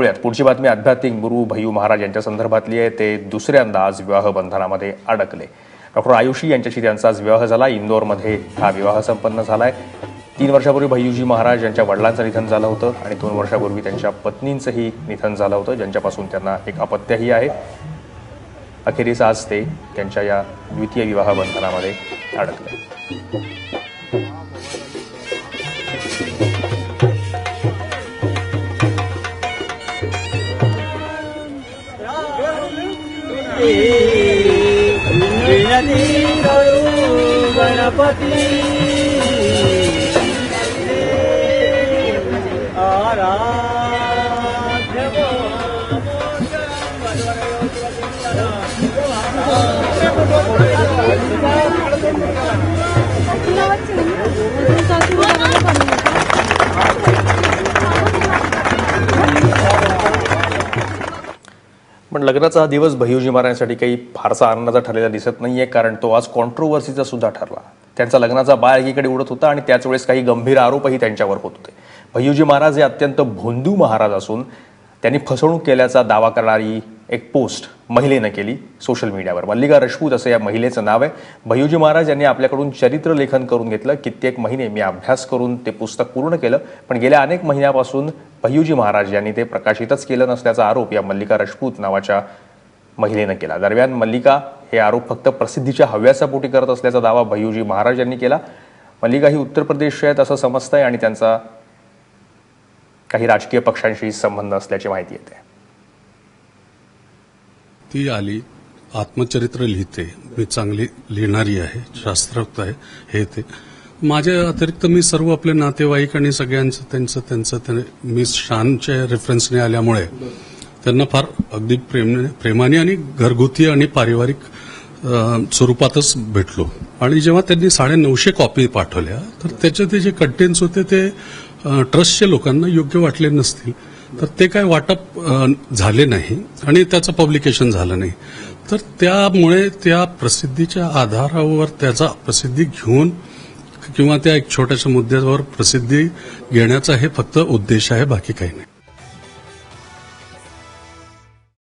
पुण्यात पुढची बातमी आध्यात्मिक गुरु भयू महाराज यांच्या संदर्भातली आहे. ते दुसऱ्यांदा आज विवाह बंधनामध्ये अडकले. डॉक्टर आयुषी यांच्याशी त्यांचा आज विवाह झाला. इंदोरमध्ये हा विवाह संपन्न झाला आहे तीन वर्षापूर्वी भय्यूजी महाराज यांच्या वडिलांचं निधन झालं होतं आणि दोन वर्षापूर्वी त्यांच्या पत्नींचंही निधन झालं होतं. ज्यांच्यापासून त्यांना एक अपत्यही आहे. अखेरीस आज ते त्यांच्या या द्वितीय विवाह बंधनामध्ये अडकले. ગણપતિ વિનતી કરું ગણપતિ. આરાધ્ય पण लग्नाचा हा दिवस भैयूजी महाराजांसाठी काही फारसा आनंदाचा ठरलेला दिसत नाहीये कारण तो आज कॉन्ट्रोवर्सीचा सुद्धा ठरला. त्यांचा लग्नाचा बाळ एकीकडे उडत होता आणि त्याच वेळेस काही गंभीर आरोपही त्यांच्यावर होत होते. भैयूजी महाराज हे अत्यंत भोंदू महाराज असून त्यांनी फसवणूक केल्याचा दावा करणारी एक पोस्ट महिलेनं केली सोशल मीडियावर मल्लिका राजपूत असं या महिलेचं नाव आहे. भय्यूजी महाराज यांनी आपल्याकडून चरित्र लेखन करून घेतलं. कित्येक महिने मी अभ्यास करून ते पुस्तक पूर्ण केलं. पण गेल्या अनेक महिन्यापासून भय्यूजी महाराज यांनी ते प्रकाशितच केलं नसल्याचा आरोप या मल्लिका रशपूत नावाच्या महिलेनं केला. दरम्यान मल्लिका हे आरोप फक्त प्रसिद्धीच्या हव्यासापोटी करत असल्याचा दावा भय्यूजी महाराज यांनी केला. मल्लिका ही उत्तर प्रदेशची आहेत असं समजतंय आणि त्यांचा काही राजकीय पक्षांशी संबंध असल्याची माहिती येते. ती आली आत्मचरित्र लिहिते. मी चांगली लिहिणारी आहे शास्त्रोक्त आहे हे ते. माझ्या अतिरिक्त मी सर्व आपले नातेवाईक आणि सगळ्यांचं त्यांचं त्यांचं मी शानच्या रेफरन्सने आल्यामुळे त्यांना फार अगदी प्रेम प्रेमाने आणि घरगुती आणि पारिवारिक स्वरूपातच भेटलो. आणि जेव्हा त्यांनी साडे नऊशे कॉपी पाठवल्या तर त्याचे ते जे कंटेंट्स होते ते ट्रस्टच्या लोकांना योग्य वाटले नसतील तर ते काय वाटप झाले नाही आणि त्याचं पब्लिकेशन झालं नाही. तर त्यामुळे त्या प्रसिद्धीच्या आधारावर त्याचा प्रसिद्धी घेऊन किंवा त्या एक छोट्याशा मुद्द्यावर प्रसिद्धी घेण्याचा हे फक्त उद्देश आहे बाकी काही नाही.